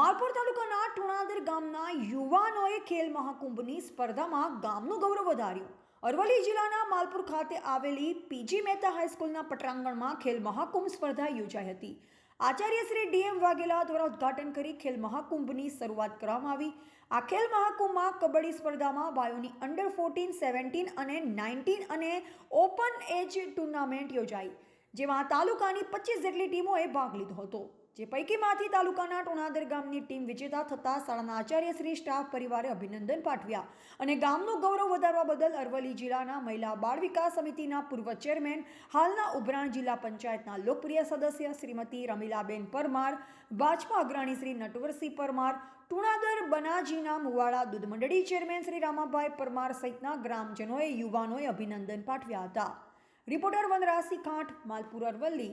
માલપુર તાલુકાના ટુણાદર ગામના યુવાનોએ ખેલ મહાકુંભની સ્પર્ધામાં ગામનું ગૌરવ વધાર્યું. અરવલ્લી જિલ્લાના માલપુર ખાતે આવેલી પીજી મહેતા હાઈસ્કૂલના પટાંગણમાં ખેલ મહાકુંભ સ્પર્ધા યોજાઈ હતી. આચાર્ય શ્રી ડીએમ વાઘેલા દ્વારા ઉદ્ઘાટન કરી ખેલ મહાકુંભની શરૂઆત કરવામાં આવી. આ ખેલ મહાકુંભમાં કબડ્ડી સ્પર્ધામાં બાયોની અંડર ફોર્ટીન, સેવન્ટીન અને નાઇન્ટીન અને ઓપન એજ ટુર્નામેન્ટ યોજાઈ. જેમાં તાલુકાની પચીસ જેટલી ટીમોએ ભાગ લીધો હતો. જે પૈકીમાંથી તાલુકાના ટોણાદર ગામની ટીમ વિજેતા થતા શાળાના આચાર્ય શ્રી સ્ટાફ પરિવારે અભિનંદન પાઠવ્યા અને ગામનું ગૌરવ વધારવા બદલ અરવલ્લી જિલ્લાના મહિલા બાળ વિકાસ સમિતિના પૂર્વ ચેરમેન, હાલના ઉભરાણ જિલ્લા પંચાયતના લોકપ્રિય સદસ્ય શ્રીમતી રમીલાબેન પરમાર, ભાજપા અગ્રણી શ્રી નટવરસિંહ પરમાર, ટુણાદર બનાજીના મુવાડા દૂધ મંડળી ચેરમેન શ્રી રામાભાઈ પરમાર સહિતના ગ્રામજનોએ યુવાનોએ અભિનંદન પાઠવ્યા હતા. રિપોર્ટર વનરાજસિંહ કાંઠ માલપુર અરવલ્લી.